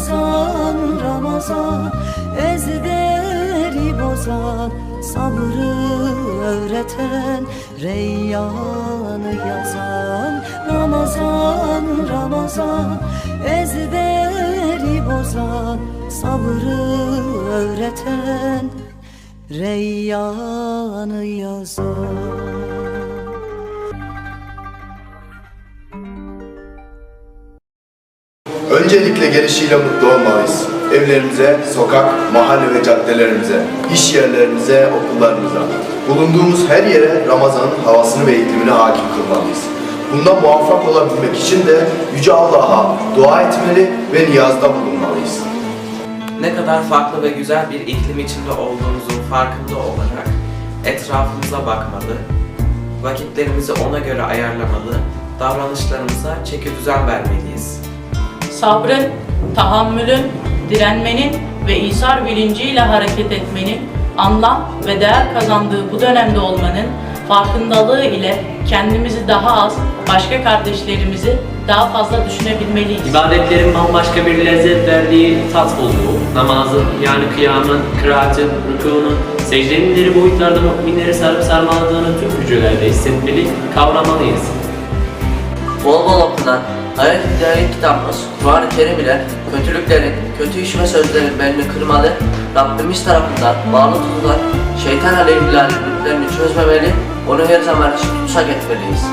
Ramazan Ramazan ezberi bozan sabrı öğreten Reyyanı yazan Ramazan Ramazan ezberi bozan sabrı öğreten Reyyanı yazan gelişiyle mutlu olmalıyız. Evlerimize, sokak, mahalle ve caddelerimize, iş yerlerimize, okullarımıza, bulunduğumuz her yere Ramazan'ın havasını ve iklimine hakim kılmalıyız. Bunda muvaffak olabilmek için de Yüce Allah'a dua etmeli ve niyazda bulunmalıyız. Ne kadar farklı ve güzel bir iklim içinde olduğumuzun farkında olarak etrafımıza bakmalı, vakitlerimizi ona göre ayarlamalı, davranışlarımıza çeki düzen vermeliyiz. sabrın, tahammülün, direnmenin ve İsar bilinciyle hareket etmenin anlam ve değer kazandığı bu dönemde olmanın farkındalığı ile kendimizi daha az, başka kardeşlerimizi daha fazla düşünebilmeliyiz. İbadetlerin bambaşka bir lezzet verdiği tat olduğu, namazın yani kıyamın, kıraatin, rükunun, secdenin deri boyutlarda müminleri sarıp sarmaladığını tüm hücrelerde hissetmeli, kavramalıyız. Bol bol okunan, hayat hidayet kitabımız Kur'an-ı Kerim ile kötülüklerin, kötü iş ve sözlerin belini kırmalı, Rabbimiz tarafından bağlı tutulan şeytan aleyhilâliklerini çözmemeli, onu her zaman tutsak etmeliyiz.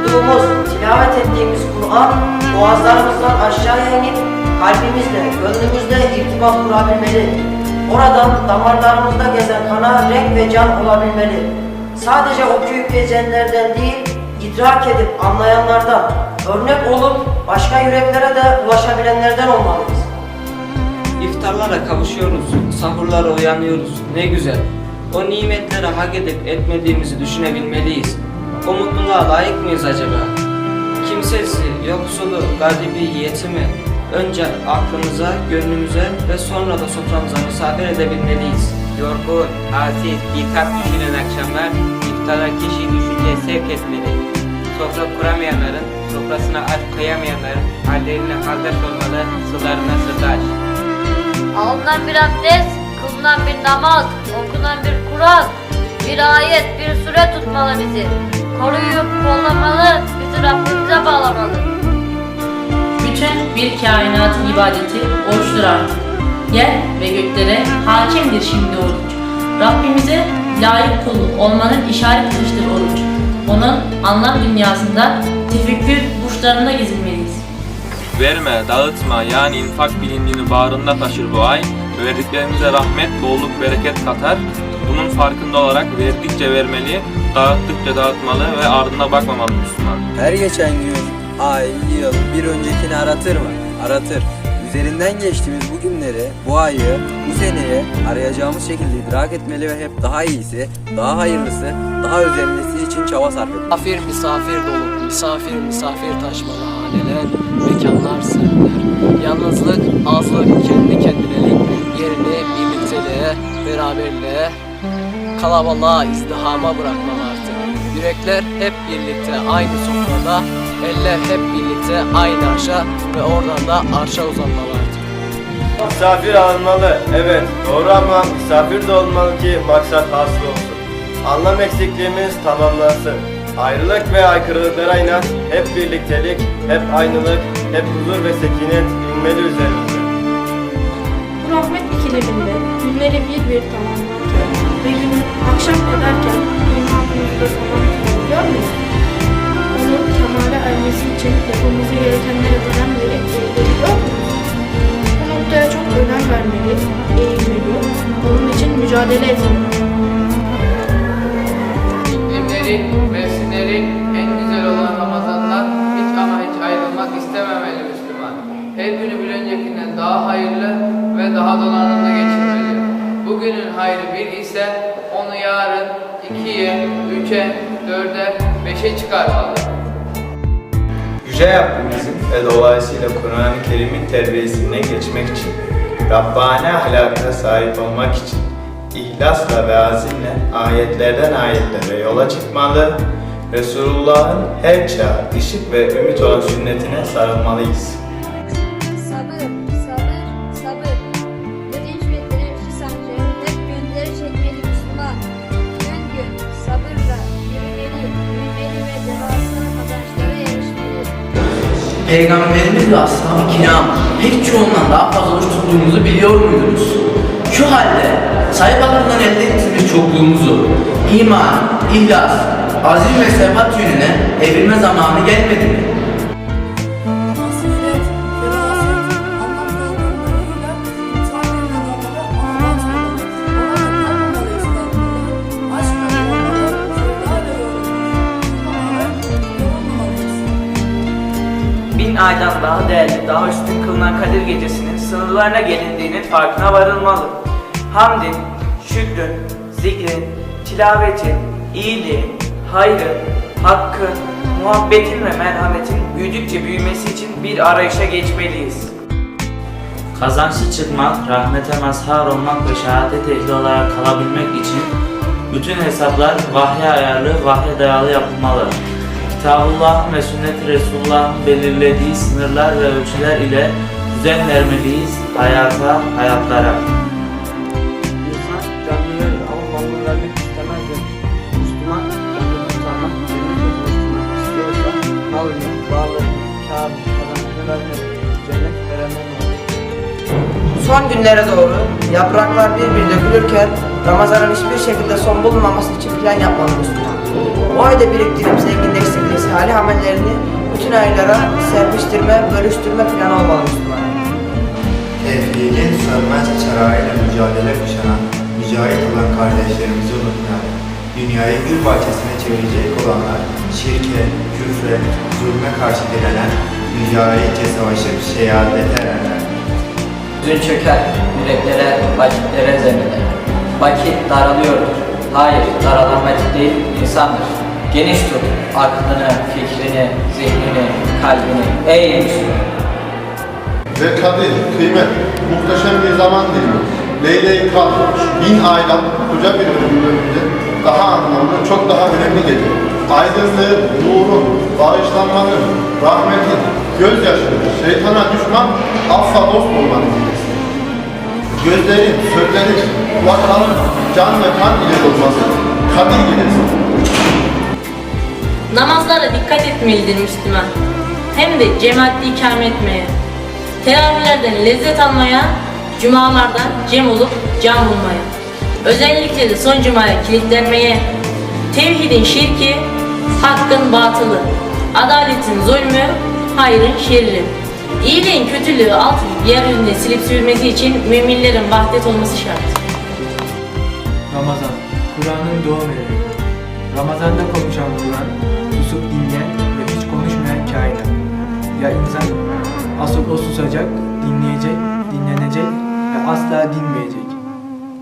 Okuduğumuz, tilavet ettiğimiz Kur'an boğazlarımızdan aşağıya inip kalbimizle, gönlümüzle irtibat kurabilmeli. Oradan damarlarımızda gezen kana renk ve can olabilmeli. Sadece okuyup gezenlerden değil, idrak edip anlayanlardan, örnek olup başka yüreklere de ulaşabilenlerden olmalıyız. İftarlara kavuşuyoruz, sahurlara uyanıyoruz. Ne güzel. O nimetlere hak edip etmediğimizi düşünebilmeliyiz. O mutluluğa layık mıyız acaba? Kimsesi, yoksulu, garibi, yetimi önce aklımıza, gönlümüze ve sonra da soframıza misafir edebilmeliyiz. Yorgun, halsiz, birkaç düşünen akşamlar iftara kişi düşünceye sevk etmeli. Sofra kuramayanların, sofrasına aç koyamayanların hallerine kardeş olmalı, sularına sırdaş. Alınan bir abdest, kılınan bir namaz, okunan bir Kur'an, bir ayet, bir sure tutmalı bizi. Koruyup kollamalı, bizi Rabbimize bağlamalı. Bütün bir kainatın ibadeti oruçtur artık. Yer ve göklere hakimdir şimdi oruç. Rabbimize layık kul olmanın işaretidir oruç. Onun anlam dünyasında tefekkür burçlarında gezinmeliyiz. Verme, dağıtma yani infak bilincini bağrında taşır bu ay. Verdiklerimize rahmet, bolluk, bereket katar. Bunun farkında olarak verdikçe vermeli, dağıttıkça dağıtmalı ve ardına bakmamalı Müslüman. Her geçen gün, ay, yıl bir öncekini aratır mı? Aratır. Üzerinden geçtiğimiz bu günleri, bu ayı, bu seneye arayacağımız şekilde idrak etmeli ve hep daha iyisi, daha hayırlısı, daha özenlisi için çaba sarf etmeli. Misafir misafir dolu, misafir misafir taşmalı haneler, mekanlar sergiler. Yalnızlık, azlık, kendi kendinelik, yerini birlikteliğe, beraberliğe, kalabalığa, izdihama bırakmalı artık. Yürekler hep birlikte aynı sofrada, eller hep birlikte aynı arşa ve oradan da arşa uzanmalı artık. Misafir alınmalı, evet doğru ama misafir de olmalı ki maksat hasıl olsun. Anlam eksikliğimiz tamamlansın. Ayrılık ve aykırılıklara inat, hep birliktelik, hep aynılık, hep huzur ve sekinet inmeli üzerimize. Bu rahmet ikileminde günleri bir bir tamamlarken ve günü akşam ederken çıkarmalı. Yüce Rabbimizin ve dolayısıyla Kur'an-ı Kerim'in terbiyesinden geçmek için, Rabbani ahlaka sahip olmak için, ihlasla ve azimle ayetlerden ayetlere yola çıkmalı, Resulullah'ın her çağ ışık ve ümit olan sünnetine sarılmalıyız. Peygamberimiz ve ashab-ı kiram pek çoğundan daha fazla oruç tuttuğumuzu biliyor muydunuz? Şu halde sayı bakımından elde ettiğimiz çokluğumuzu iman, ihlas, azim ve sebat yönüne evirme zamanı gelmedi mi? Aydan daha değerli, daha üstün kılınan Kadir Gecesi'nin sınırlarına gelindiğinin farkına varılmalı. Hamdin, şükrün, zikrin, tilavetin, iyiliğin, hayrın, hakkın, muhabbetin ve merhametin büyüdükçe büyümesi için bir arayışa geçmeliyiz. Kazançlı çıkmak, rahmete mazhar olmak ve şehadet ehli olarak kalabilmek için bütün hesaplar vahye ayarlı, vahye dayalı yapılmalı. Kitabullah'ın ve sünnet-i Resulullah'ın belirlediği sınırlar ve ölçüler ile düzen vermeliyiz hayata, hayatlara. Son günlere doğru yapraklar bir bir dökülürken Ramazan'ın hiçbir şekilde son bulunmaması için plan yapmalı Müslüman. O ayda biriktirip zenginleştirdiği salih amellerini bütün aylara serpiştirme, bölüştürme planı olmalı Müslüman. Tevhidin sönmez çırağıyla mücadele kuşanan, mücahit olan kardeşlerimizi unutmayalım. Dünyayı gül bahçesine çevirecek olanlar, şirke, küfre, zulme karşı direnen, mücahitçe savaşıp şehadete ererler. Hüzün çöker, yüreklere, vakitlere zemine. Vakit daralıyordur. Hayır, daralan vakit değil, insandır. Geniş tut aklını, fikrini, zihnini, kalbini. Ey Müslüman! Ve kadir, kıymet, muhteşem bir zaman dilimi. Leyle-i Kadr, bin aydan koca bir önünde daha anlamlı, çok daha önemli gece. Aydınlığı, nurun, bağışlanmanın, rahmetin, gözyaşının, şeytana düşman, affa dost olmanın gecesi. Gözlerin, sözlerin, kulakların can ve kan ile dolması kadir gecesi. Namazlara dikkat etmelidir Müslüman. Hem de cemaatle ikame etmeye. Teravihlerden lezzet almaya, cumalardan cem olup can bulmaya. Özellikle de son cumaya kilitlenmeye. Tevhidin şirki, hakkın batılı, adaletin zulmü, hayrın şerri. İyiliğin kötülüğü alt yeryüzünde silip süpürmesi için müminlerin vahdet olması şart. Ramazan, Kur'an'ın doğum evi. Ramazan'da konuşan Kur'an, susup dinleyen ve hiç konuşmayan kainat. Ya insan, asıl o susacak, dinleyecek, dinlenecek ve asla dinmeyecek.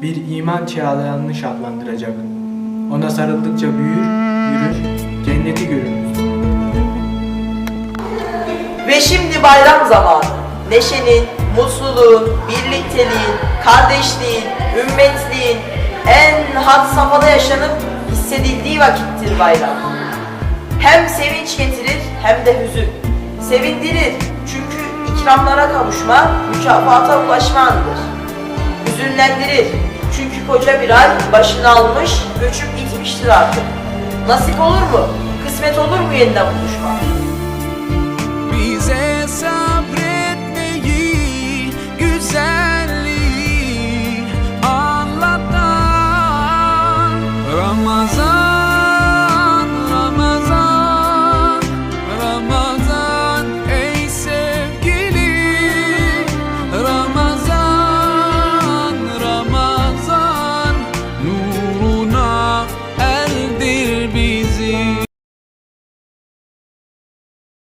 Bir iman çağlayanını şahlandıracak. Ona sarıldıkça büyür, yürür, cenneti görür. Ve şimdi bayram zamanı. Neşenin, mutluluğun, birlikteliğin, kardeşliğin, ümmetliğin en had safhada yaşanıp hissedildiği vakittir bayram. Hem sevinç getirir hem de hüzün. Sevindirir çünkü ikramlara kavuşma, mükafata ulaşma anıdır. Hüzünlendirir çünkü koca bir ay başını almış, göçüp gitmiştir artık. Nasip olur mu? Kısmet olur mu yeniden buluşmak?